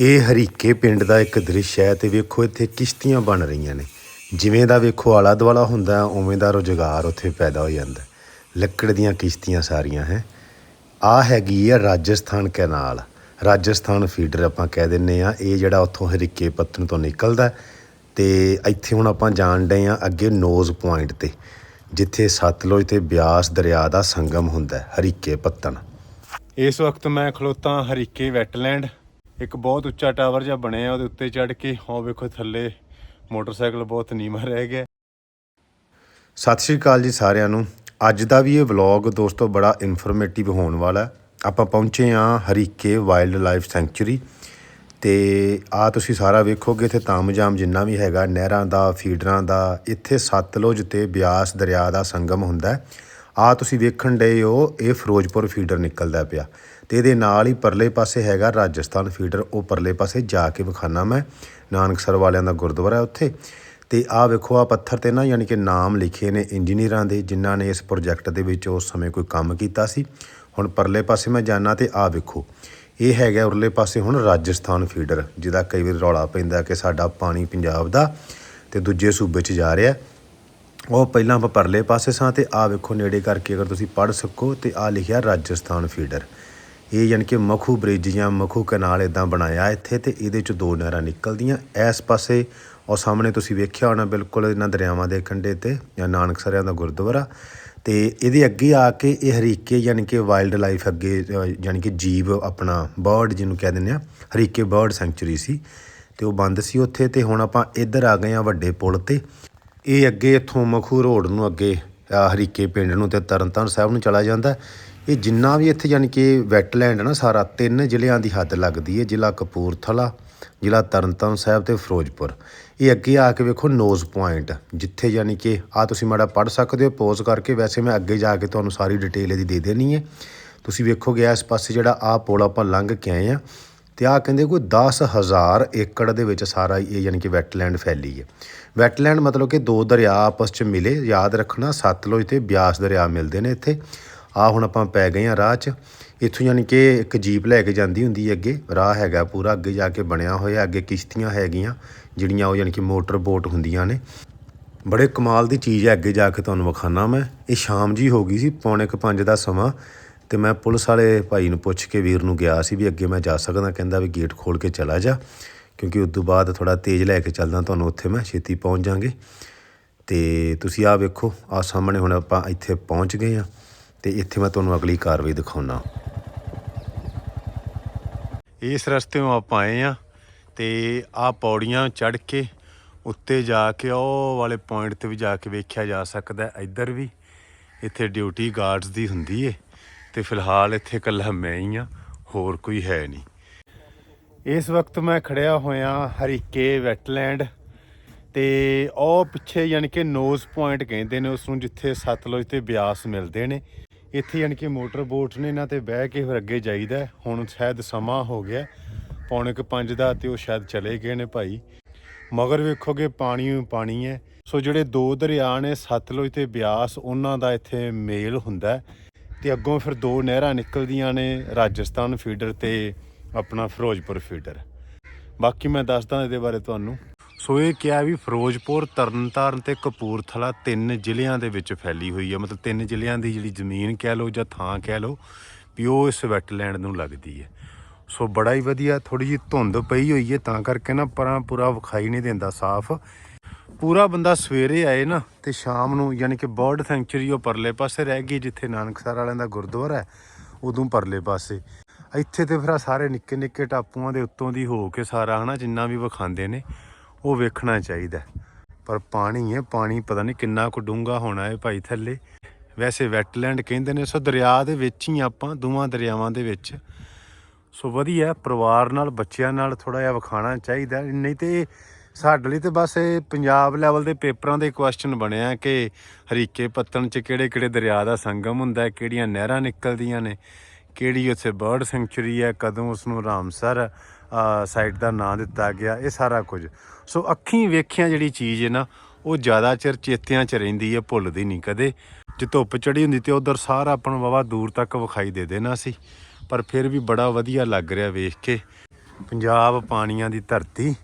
ਇਹ ਹਰੀਕੇ ਪਿੰਡ ਦਾ ਇੱਕ ਦ੍ਰਿਸ਼ ਹੈ ਤੇ ਵੇਖੋ ਇੱਥੇ ਕਿਸ਼ਤੀਆਂ ਬਣ ਰਹੀਆਂ ਨੇ। ਜਿਵੇਂ ਦਾ ਵੇਖੋ ਆਲਾ ਦੁਆਲਾ ਹੁੰਦਾ, ਉਵੇਂ ਦਾ ਰੁਜ਼ਗਾਰ ਉੱਥੇ ਪੈਦਾ ਹੋ ਜਾਂਦਾ। ਲੱਕੜ ਦੀਆਂ ਕਿਸ਼ਤੀਆਂ ਸਾਰੀਆਂ ਹੈ। ਆ ਹੈਗੀ ਆ ਰਾਜਸਥਾਨ ਕੈਨਾਲ। ਰਾਜਸਥਾਨ ਫੀਡਰ ਆਪਾਂ ਕਹਿ ਦਿੰਨੇ ਆ, ਇਹ ਜਿਹੜਾ ਉੱਥੋਂ ਹਰੀਕੇ ਪੱਤਨ ਤੋਂ ਨਿਕਲਦਾ ਹੈ ਤੇ ਇੱਥੇ ਹੁਣ ਆਪਾਂ ਜਾਣ ਡਏ ਆ ਅੱਗੇ ਨੋਜ਼ ਪੁਆਇੰਟ ਤੇ, ਜਿੱਥੇ ਸਤਲੁਜ ਤੇ ਬਿਆਸ ਦਰਿਆ ਦਾ ਸੰਗਮ ਹੁੰਦਾ ਹਰੀਕੇ ਪੱਤਨ ਇਸ ਵਕਤ ਮੈਂ ਖਲੋਤਾ ਹਰੀਕੇ ਵੈਟਲੈਂਡ। ਇੱਕ ਬਹੁਤ ਉੱਚਾ ਟਾਵਰ ਜਿਹਾ ਬਣਿਆ ਉਹਦੇ ਉੱਤੇ ਚੜ੍ਹ ਕੇ। ਉਹ ਵੇਖੋ ਥੱਲੇ, ਮੋਟਰਸਾਈਕਲ ਬਹੁਤ ਨੀਵਾਂ ਰਹਿ ਗਿਆ। ਸਤਿ ਸ਼੍ਰੀ ਅਕਾਲ ਜੀ ਸਾਰਿਆਂ ਨੂੰ। ਅੱਜ ਦਾ ਵੀ ਇਹ ਵਲੌਗ ਦੋਸਤੋ ਬੜਾ ਇਨਫੋਰਮੇਟਿਵ ਹੋਣ ਵਾਲਾ ਆਪਾਂ ਪਹੁੰਚੇ ਹਾਂ ਹਰੀਕੇ ਵਾਈਲਡ ਲਾਈਫ ਸੈਂਚੁਰੀ ਤੇ ਆ ਤੁਸੀਂ ਸਾਰਾ ਵੇਖੋਗੇ, ਇੱਥੇ ਤਾਮਜਾਮ ਜਿੰਨਾ ਵੀ ਹੈਗਾ, ਨਹਿਰਾਂ ਦਾ, ਫੀਡਰਾਂ ਦਾ, ਇੱਥੇ ਸਤਲੁਜ ਤੇ ਬਿਆਸ ਦਰਿਆ ਦਾ ਸੰਗਮ ਹੁੰਦਾ ਆ ਤੁਸੀਂ ਵੇਖਣ ਡਏ ਹੋ, ਇਹ ਫਿਰੋਜ਼ਪੁਰ ਫੀਡਰ ਨਿਕਲਦਾ ਪਿਆ। ਤੇ ਇਹਦੇ ਨਾਲ ਹੀ ਪਰਲੇ ਪਾਸੇ ਹੈਗਾ ਰਾਜਸਥਾਨ ਫੀਡਰ, ਉਹ ਪਰਲੇ ਪਾਸੇ ਜਾ ਕੇ ਵਿਖਾਣਾ ਮੈਂ ਨਾਨਕਸਰ ਵਾਲਿਆਂ ਦਾ ਗੁਰਦੁਆਰਾ ਹੈ ਉੱਥੇ। ਤੇ ਆ ਵੇਖੋ ਆ ਪੱਥਰ ਤੇ ਨਾ ਯਾਨੀ ਕਿ ਨਾਮ ਲਿਖੇ ਨੇ ਇੰਜੀਨੀਅਰਾਂ ਦੇ, ਜਿਨ੍ਹਾਂ ਨੇ ਇਸ ਪ੍ਰੋਜੈਕਟ ਦੇ ਵਿੱਚ ਉਸ ਸਮੇਂ ਕੋਈ ਕੰਮ ਕੀਤਾ ਸੀ। ਹੁਣ ਪਰਲੇ ਪਾਸੇ ਮੈਂ ਜਾਣਾ ਤੇ ਆ ਵੇਖੋ, ਇਹ ਹੈਗਾ ਉਰਲੇ ਪਾਸੇ ਹੁਣ ਰਾਜਸਥਾਨ ਫੀਡਰ, ਜਿਹਦਾ ਕਈ ਵਾਰ ਰੌਲਾ ਪੈਂਦਾ ਕਿ ਸਾਡਾ ਪਾਣੀ ਪੰਜਾਬ ਦਾ ਤੇ ਦੂਜੇ ਸੂਬੇ 'ਚ ਜਾ ਰਿਹਾ। ਉਹ ਪਹਿਲਾਂ ਆਪਾਂ ਪਰਲੇ ਪਾਸੇ ਸਾਂ ਤੇ ਆ ਵੇਖੋ ਨੇੜੇ ਕਰਕੇ ਅਗਰ ਤੁਸੀਂ ਪੜ੍ਹ ਸਕੋ ਤੇ ਆ ਲਿਖਿਆ ਰਾਜਸਥਾਨ ਫੀਡਰ। ਇਹ ਯਾਨੀ ਕਿ ਮਖੂ ਬ੍ਰਿਜ ਜਾਂ ਮਖੂ ਕਨਾਲ ਇਦਾਂ ਬਣਾਇਆ ਇੱਥੇ ਤੇ ਇਹਦੇ ਚ ਦੋ ਨਹਿਰਾਂ ਨਿਕਲਦੀਆਂ। ਇਸ ਪਾਸੇ ਉਹ ਸਾਹਮਣੇ ਤੁਸੀਂ ਵੇਖਿਆ ਹੋਣਾ ਬਿਲਕੁਲ ਇਹਨਾਂ ਦਰਿਆਵਾਂ ਦੇ ਕੰਢੇ ਤੇ ਜਾਂ ਨਾਨਕਸਰਿਆਂ ਦਾ ਗੁਰਦੁਆਰਾ। ਤੇ ਇਹਦੇ ਅੱਗੇ ਆ ਕੇ ਇਹ ਹਰੀਕੇ ਯਾਨੀ ਕਿ ਵਾਈਲਡ ਲਾਈਫ ਅੱਗੇ ਅ, ਯਾਨੀ ਕਿ ਜੀਵ ਆਪਣਾ ਬਰਡ ਜਿਹਨੂੰ ਕਹਿ ਦਿੰਦੇ ਆ ਹਰੀਕੇ ਬਰਡ ਸੈਂਚੁਰੀ ਸੀ। ਤੇ ਉਹ ਬੰਦ ਸੀ ਉੱਥੇ ਤੇ ਹੁਣ ਆਪਾਂ ਇੱਧਰ ਆ ਗਏ ਆ ਵੱਡੇ ਪੁਲ ਤੇ। ਇਹ ਅੱਗੇ ਇੱਥੋਂ ਮਖੂ ਰੋਡ ਨੂੰ ਅੱਗੇ ਹਰੀਕੇ ਪਿੰਡ ਨੂੰ ਤੇ ਤਰਨਤਾਰਨ ਸਾਹਿਬ ਨੂੰ ਚਲਾ ਜਾਂਦਾ। ਇਹ ਜਿੰਨਾ ਵੀ ਇੱਥੇ ਯਾਨੀ ਕਿ ਵੈਟਲੈਂਡ ਹੈ ਨਾ ਸਾਰਾ, ਤਿੰਨ ਜ਼ਿਲ੍ਹਿਆਂ ਦੀ ਹੱਦ ਲੱਗਦੀ ਹੈ ਜ਼ਿਲ੍ਹਾ ਕਪੂਰਥਲਾ, ਜ਼ਿਲ੍ਹਾ ਤਰਨਤਾਰਨ ਸਾਹਿਬ ਤੇ ਫਿਰੋਜ਼ਪੁਰ। ਇਹ ਅੱਗੇ ਆ ਕੇ ਵੇਖੋ ਨੋਜ਼ ਪੁਆਇੰਟ ਜਿੱਥੇ ਯਾਨੀ ਕਿ ਆ ਤੁਸੀਂ ਮਾੜਾ ਪੜ੍ਹ ਸਕਦੇ ਹੋ ਪੋਜ਼ ਕਰਕੇ ਵੈਸੇ ਮੈਂ ਅੱਗੇ ਜਾ ਕੇ ਤੁਹਾਨੂੰ ਸਾਰੀ ਡਿਟੇਲ ਇਹਦੀ ਦੇ ਦੇਣੀ ਹੈ ਤੁਸੀਂ ਵੇਖੋਗੇ ਇਸ ਪਾਸੇ ਜਿਹੜਾ ਆ ਪੁਲ ਆਪਾਂ ਲੰਘ ਕੇ ਆਏ ਆ ਤੇ ਆ ਕਹਿੰਦੇ ਕੋਈ 10000 ਏਕੜ ਦੇ ਵਿੱਚ ਸਾਰਾ ਇਹ ਯਾਨੀ ਕਿ ਵੈਟਲੈਂਡ ਫੈਲੀ ਹੈ। ਵੈਟਲੈਂਡ ਮਤਲਬ ਕਿ ਦੋ ਦਰਿਆ ਆਪਸ 'ਚ ਮਿਲੇ, ਯਾਦ ਰੱਖਣਾ, ਸਤਲੁਜ ਤੇ ਬਿਆਸ ਦਰਿਆ ਮਿਲਦੇ ਨੇ ਇੱਥੇ। ਆ ਹੁਣ ਆਪਾਂ ਪੈ ਗਏ ਆ ਰਾਹ 'ਚ। ਇੱਥੋਂ ਯਾਨੀ ਕਿ ਇੱਕ ਜੀਪ ਲੈ ਕੇ ਜਾਂਦੀ ਹੁੰਦੀ ਹੈ ਅੱਗੇ। ਰਾਹ ਹੈਗਾ ਪੂਰਾ, ਅੱਗੇ ਜਾ ਕੇ ਬਣਿਆ ਹੋਇਆ, ਅੱਗੇ ਕਿਸ਼ਤੀਆਂ ਹੈਗੀਆਂ, ਜਿਹੜੀਆਂ ਉਹ ਯਾਨੀ ਕਿ ਮੋਟਰ ਬੋਟ ਹੁੰਦੀਆਂ ਨੇ। ਬੜੇ ਕਮਾਲ ਦੀ ਚੀਜ਼ ਹੈ ਅੱਗੇ ਜਾ ਕੇ ਤੁਹਾਨੂੰ ਵਿਖਾਣਾ ਮੈਂ। ਇਹ ਸ਼ਾਮ ਜੀ ਹੋ ਗਈ ਸੀ, ਪੌਣੇ ਕੁ ਪੰਜ ਦਾ ਸਮਾਂ। ਅਤੇ ਮੈਂ ਪੁਲਿਸ ਵਾਲੇ ਭਾਈ ਨੂੰ ਪੁੱਛ ਕੇ ਵੀਰ ਨੂੰ ਗਿਆ ਸੀ ਵੀ ਅੱਗੇ ਮੈਂ ਜਾ ਸਕਦਾ, ਕਹਿੰਦਾ ਵੀ ਗੇਟ ਖੋਲ੍ਹ ਕੇ ਚਲਾ ਜਾ, ਕਿਉਂਕਿ ਉਸ ਤੋਂ ਬਾਅਦ ਥੋੜਾ ਤੇਜ਼ ਲੈ ਕੇ ਚੱਲਦਾ ਤੁਹਾਨੂੰ ਉੱਥੇ ਮੈਂ, ਛੇਤੀ ਪਹੁੰਚ ਜਾਾਂਗੇ। ਤੇ ਤੁਸੀਂ ਆਹ ਵੇਖੋ ਆ ਸਾਹਮਣੇ ਹੁਣ ਆਪਾਂ ਇੱਥੇ ਪਹੁੰਚ ਗਏ ਆ ਤੇ ਇੱਥੇ ਮੈਂ ਤੁਹਾਨੂੰ ਅਗਲੀ ਕਾਰਵਾਈ ਦਿਖਾਉਣਾ ਇਸ ਰਸਤੇ ਆਪਾਂ ਆਏ ਆ ਤੇ ਆ ਪੌੜੀਆਂ ਚੜ੍ਹ ਕੇ ਉੱਤੇ ਜਾ ਕੇ ਉਹ ਵਾਲੇ ਪੁਆਇੰਟ ਤੇ ਵੀ ਜਾ ਕੇ ਵੇਖਿਆ ਜਾ ਸਕਦਾ ਇੱਧਰ ਵੀ ਇੱਥੇ ਡਿਊਟੀ ਗਾਰਡਸ ਦੀ ਹੁੰਦੀ ਏ। ਤੇ ਫਿਲਹਾਲ ਇੱਥੇ ਇਕੱਲਾ ਮੈਂ ਹੀ ਆ ਹੋਰ ਕੋਈ ਹੈ ਨਹੀਂ। ਇਸ ਵਕਤ ਮੈਂ ਖੜਿਆ ਹੋਇਆ ਹਰੀਕੇ ਵੈਟਲੈਂਡ ਤੇ ਉਹ ਪਿੱਛੇ ਯਾਨੀ ਕਿ ਨੋਜ਼ ਪੁਆਇੰਟ ਕਹਿੰਦੇ ਨੇ ਉਸ ਨੂੰ ਜਿੱਥੇ ਸਤਲੁਜ ਤੇ ਬਿਆਸ ਮਿਲਦੇ ਨੇ। ਇੱਥੇ ਯਾਨੀ ਕਿ ਮੋਟਰ ਬੋਟ ਨੇ ਇਹਨਾਂ ਤੇ ਬਹਿ ਕੇ ਫਿਰ ਅੱਗੇ ਜਾਈਦਾ ਹੁਣ ਸ਼ਾਇਦ ਸਮਾਂ ਹੋ ਗਿਆ, ਪੌਣੇ ਕੁ ਪੰਜ ਦਾ ਤੇ ਉਹ ਸ਼ਾਇਦ ਚਲੇ ਗਏ ਨੇ ਭਾਈ। ਮਗਰ ਵੇਖੋਗੇ ਪਾਣੀ ਹੀ ਪਾਣੀ ਹੈ। ਸੋ ਜਿਹੜੇ ਦੋ ਦਰਿਆ ਨੇ, ਸਤਲੁਜ ਤੇ ਬਿਆਸ, ਉਹਨਾਂ ਦਾ ਇੱਥੇ ਮੇਲ ਹੁੰਦਾ ਤੇ ਅੱਗੋਂ ਫਿਰ ਦੋ ਨਹਿਰਾਂ ਨਿਕਲਦੀਆਂ ਨੇ, ਰਾਜਸਥਾਨ ਫੀਡਰ ਤੇ ਆਪਣਾ ਫਿਰੋਜ਼ਪੁਰ ਫੀਡਰ। ਬਾਕੀ ਮੈਂ ਦੱਸਦਾ ਇਹਦੇ ਬਾਰੇ ਤੁਹਾਨੂੰ। ਸੋ ਇਹ ਕਿਹਾ ਵੀ ਫਿਰੋਜ਼ਪੁਰ, ਤਰਨਤਾਰਨ ਤੇ ਕਪੂਰਥਲਾ ਤਿੰਨ ਜ਼ਿਲ੍ਹਿਆਂ ਦੇ ਵਿੱਚ ਫੈਲੀ ਹੋਈ ਹੈ ਮਤਲਬ ਤਿੰਨ ਜ਼ਿਲ੍ਹਿਆਂ ਦੀ ਜਿਹੜੀ ਜ਼ਮੀਨ ਕਹਿ ਲਓ ਜਾਂ ਥਾਂ ਕਹਿ ਲਓ ਵੀ ਉਹ ਇਸ ਵੈਟਲੈਂਡ ਨੂੰ ਲੱਗਦੀ ਹੈ। ਸੋ ਬੜਾ ਹੀ ਵਧੀਆ ਥੋੜੀ ਜਿਹੀ ਧੁੰਦ ਪਈ ਹੋਈ ਹੈ, ਤਾਂ ਕਰਕੇ ਨਾ ਪਰਾਂ ਪੂਰਾ ਵਿਖਾਈ ਨਹੀਂ ਦਿੰਦਾ ਸਾਫ਼। ਪੂਰਾ ਬੰਦਾ ਸਵੇਰੇ ਆਏ ਨਾ ਤੇ ਸ਼ਾਮ ਨੂੰ ਯਾਨੀ ਕਿ ਬਰਡ ਸੈਂਚੁਰੀ ਉਹ ਪਰਲੇ ਪਾਸੇ ਰਹਿ ਗਈ ਜਿੱਥੇ ਨਾਨਕਸਰ ਵਾਲਿਆਂ ਦਾ ਗੁਰਦੁਆਰਾ ਹੈ, ਉਦੋਂ ਪਰਲੇ ਪਾਸੇ। ਇੱਥੇ ਤੇ ਫਿਰ ਆਹ ਸਾਰੇ ਨਿੱਕੇ ਨਿੱਕੇ ਟਾਪੂਆਂ ਦੇ ਉੱਤੋਂ ਦੀ ਹੋ ਕੇ ਸਾਰਾ ਹਨਾ ਜਿੰਨਾ ਵੀ ਵਿਖਾਉਂਦੇ ਨੇ, ਉਹ ਵੇਖਣਾ ਚਾਹੀਦਾ ਪਰ ਪਾਣੀ ਹੈ, ਪਾਣੀ ਪਤਾ ਨਹੀਂ ਕਿੰਨਾ ਕੁ ਡੂੰਘਾ ਹੋਣਾ ਹੈ ਭਾਈ ਥੱਲੇ। ਵੈਸੇ ਵੈਟਲੈਂਡ ਕਹਿੰਦੇ ਨੇ, ਸੋ ਦਰਿਆ ਦੇ ਵਿੱਚ ਹੀ ਆਪਾਂ ਦੋਵਾਂ ਦਰਿਆਵਾਂ ਦੇ ਵਿੱਚ। ਸੋ ਵਧੀਆ ਪਰਿਵਾਰ ਨਾਲ, ਬੱਚਿਆਂ ਨਾਲ ਥੋੜਾ ਜਿਹਾ ਵਿਖਾਣਾ ਚਾਹੀਦਾ ਨਹੀਂ ਤੇ ਸਾਡੇ ਲਈ ਤੇ ਬਸ ਇਹ ਪੰਜਾਬ ਲੈਵਲ ਦੇ ਪੇਪਰਾਂ ਦੇ ਕੁਐਸਚਨ ਬਣਿਆ ਕਿ ਹਰੀਕੇ ਪੱਤਣ ਚ ਕਿਹੜੇ ਕਿਹੜੇ ਦਰਿਆ ਦਾ ਸੰਗਮ ਹੁੰਦਾ ਹੈ, ਕਿਹੜੀਆਂ ਨਹਿਰਾਂ ਨਿਕਲਦੀਆਂ ਨੇ, ਕਿਹੜੀ ਉੱਥੇ ਬਰਡ ਸੈਂਚੁਰੀ ਹੈ, ਕਦੋਂ ਉਸ ਨੂੰ ਰਾਮਸਰ ਸਾਈਟ ਦਾ ਨਾਂ ਦਿੱਤਾ ਗਿਆ, ਇਹ ਸਾਰਾ ਕੁਝ। ਸੋ ਅੱਖੀਂ ਵੇਖਿਆ ਜਿਹੜੀ ਚੀਜ਼ ਹੈ ਨਾ, ਉਹ ਜ਼ਿਆਦਾ ਚਿਰ ਚੇਤਿਆਂ 'ਚ ਰਹਿੰਦੀ ਹੈ, ਭੁੱਲਦੀ ਨਹੀਂ ਕਦੇ। ਜੇ ਧੁੱਪ ਚੜੀ ਹੁੰਦੀ ਤੇ ਉਧਰ ਸਾਰਾ ਆਪਾਂ ਨੂੰ ਵਾਵਾ ਦੂਰ ਤੱਕ ਵਿਖਾਈ ਦੇ ਦੇਣਾ ਸੀ, ਪਰ ਫਿਰ ਵੀ ਬੜਾ ਵਧੀਆ ਲੱਗ ਰਿਹਾ ਵੇਖ ਕੇ। ਪੰਜਾਬ ਪਾਣੀਆਂ ਦੀ ਧਰਤੀ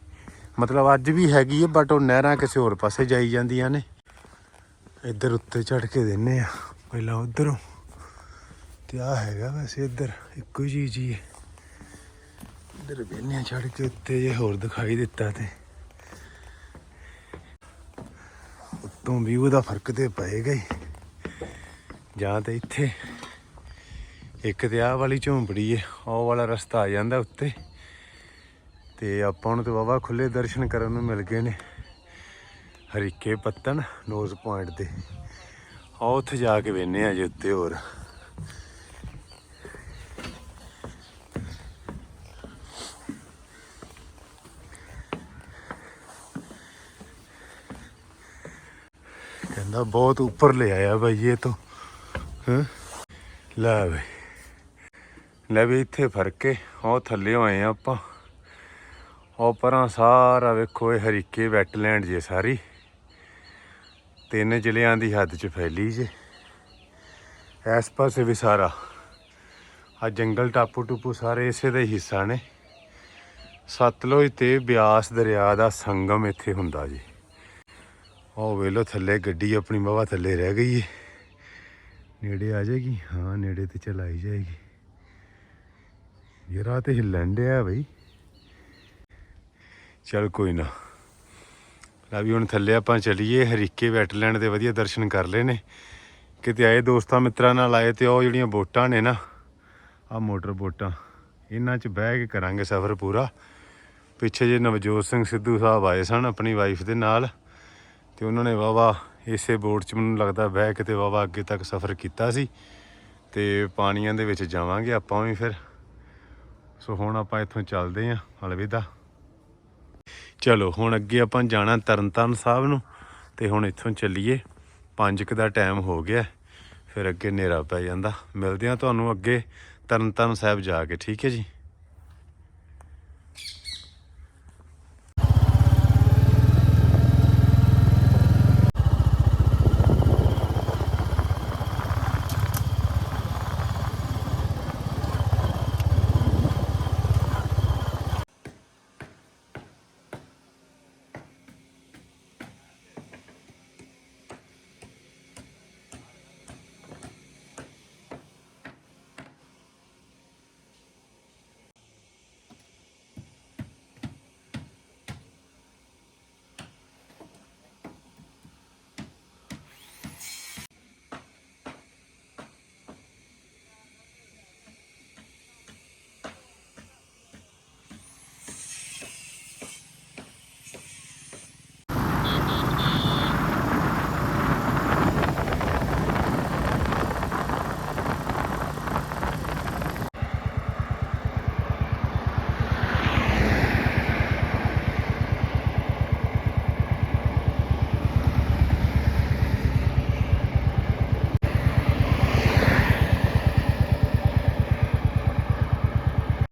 ਮਤਲਬ ਅੱਜ ਵੀ ਹੈਗੀ ਹੈ ਬਟ ਉਹ ਨਹਿਰਾਂ ਕਿਸੇ ਹੋਰ ਪਾਸੇ ਜਾਈ ਜਾਂਦੀਆਂ ਨੇ। ਇੱਧਰ ਉੱਤੇ ਚੜ ਕੇ ਦਿੰਨੇ ਆ, ਪਹਿਲਾਂ ਉਧਰੋਂ। ਤੇ ਆ ਹੈਗਾ ਵੈਸੇ ਇੱਧਰ, ਇੱਕੋ ਹੀ ਚੀਜ਼ ਹੀ। ਹੈ ਇੱਧਰ ਬੇਨਿਆ ਚੜ ਕੇ ਉੱਤੇ ਜੇ ਹੋਰ ਦਿਖਾਈ ਦਿੱਤਾ ਤੇ। ਉੱਤੋਂ ਵੀ ਉਹਦਾ ਫ਼ਰਕ ਤੇ ਪਏਗਾ ਹੀ। ਜਾਂ ਤੇ ਇੱਥੇ, ਇੱਕ ਤੇ ਆਹ ਵਾਲੀ ਝੌਂਪੜੀ ਹੈ, ਉਹ ਵਾਲਾ ਰਸਤਾ ਆ ਜਾਂਦਾ ਉੱਤੇ। ਤੇ ਆਪਾਂ ਨੂੰ ਤੇ ਵਾਵਾ ਖੁੱਲੇ ਦਰਸ਼ਨ ਕਰਨ ਨੂੰ ਮਿਲ ਗਏ ਨੇ। ਹਰੀਕੇ ਪੱਤਨ ਨੋਜ਼ ਪੁਆਇੰਟ ਤੇ। ਆ ਉੱਥੇ ਜਾ ਕੇ ਵੇਨੇ ਆ ਜੇ ਉੱਤੇ ਹੋਰ। ਕਹਿੰਦਾ ਬਹੁਤ ਉੱਪਰ ਲੈ ਆਇਆ ਭਾਈ ਇਹ ਤੋਂ। ਹਾਂ? ਲੈ ਬਈ। ਲੈ ਵੀ ਇੱਥੇ ਫ਼ਰਕ ਹੈ ਉਹ ਥੱਲੇ ਆਏ ਆ ਆਪਾਂ। ਉਹ ਪਰਾਂ ਸਾਰਾ ਵੇਖੋ, ਇਹ ਹਰੀਕੇ ਵੈਟਲੈਂਡ ਜੇ ਸਾਰੀ। ਤਿੰਨ ਜ਼ਿਲ੍ਹਿਆਂ ਦੀ ਹੱਦ 'ਚ ਫੈਲੀ ਜੇ। ਇਸ ਪਾਸੇ ਵੀ ਸਾਰਾ। ਆ ਜੰਗਲ ਟਾਪੂ ਟੂਪੂ ਸਾਰੇ ਇਸੇ ਦਾ ਹੀ ਹਿੱਸਾ ਨੇ। ਸਤਲੁਜ ਤੇ ਬਿਆਸ ਦਰਿਆ ਦਾ ਸੰਗਮ ਇੱਥੇ ਹੁੰਦਾ ਜੀ। ਉਹ ਵੇਲੋ ਥੱਲੇ ਗੱਡੀ ਆਪਣੀ ਬਾਵਾ ਥੱਲੇ ਰਹਿ ਗਈ ਏ। ਨੇੜੇ ਆ ਜਾਏਗੀ? ਹਾਂ, ਨੇੜੇ ਤੇ ਚਲਾਈ ਜਾਏਗੀ। ਇਹ ਰਾਹ ਹਿੱਲਣ ਡਿਆ ਬਈ। ਚਲ ਕੋਈ ਨਾ। ਲੈ ਵੀ ਹੁਣ ਥੱਲੇ ਆਪਾਂ ਚਲੀਏ, ਹਰੀਕੇ ਵੈਟਲੈਂਡ ਦੇ ਵਧੀਆ ਦਰਸ਼ਨ ਕਰ ਲਏ ਨੇ। ਕਿਤੇ ਆਏ ਦੋਸਤਾਂ ਮਿੱਤਰਾਂ ਨਾਲ ਆਏ ਤੇ ਉਹ ਜਿਹੜੀਆਂ ਬੋਟਾਂ ਨੇ ਨਾ ਆ ਮੋਟਰ ਬੋਟਾਂ, ਇਹਨਾਂ 'ਚ ਬਹਿ ਕੇ ਕਰਾਂਗੇ ਸਫ਼ਰ ਪੂਰਾ। ਪਿੱਛੇ ਜੇ ਨਵਜੋਤ ਸਿੰਘ ਸਿੱਧੂ ਸਾਹਿਬ ਆਏ ਸਨ ਆਪਣੀ ਵਾਈਫ ਦੇ ਨਾਲ, ਤੇ ਉਹਨਾਂ ਨੇ ਵਾਵਾ ਇਸੇ ਬੋਟ 'ਚ ਮੈਨੂੰ ਲੱਗਦਾ ਬਹਿ ਕੇ ਤੇ ਵਾਵਾ ਅੱਗੇ ਤੱਕ ਸਫ਼ਰ ਕੀਤਾ ਸੀ। ਤੇ ਪਾਣੀਆਂ ਦੇ ਵਿੱਚ ਜਾਵਾਂਗੇ ਆਪਾਂ ਵੀ ਫਿਰ। ਸੋ ਹੁਣ ਆਪਾਂ ਇੱਥੋਂ ਚੱਲਦੇ ਆਂ ਅਲਵਿਦਾ। ਚਲੋ, ਹੁਣ ਅੱਗੇ ਆਪਾਂ ਜਾਣਾ ਤਰਨਤਾਰਨ ਸਾਹਿਬ ਨੂੰ ਤੇ ਹੁਣ ਇੱਥੋਂ ਚੱਲੀਏ। 5 ਦਾ ਟਾਈਮ ਹੋ ਗਿਆ, ਫਿਰ ਅੱਗੇ ਹਨੇਰਾ ਪੈ ਜਾਂਦਾ। ਮਿਲਦੇ ਆਂ ਤੁਹਾਨੂੰ ਅੱਗੇ ਤਰਨਤਾਰਨ ਸਾਹਿਬ ਜਾ ਕੇ, ਠੀਕ ਹੈ ਜੀ?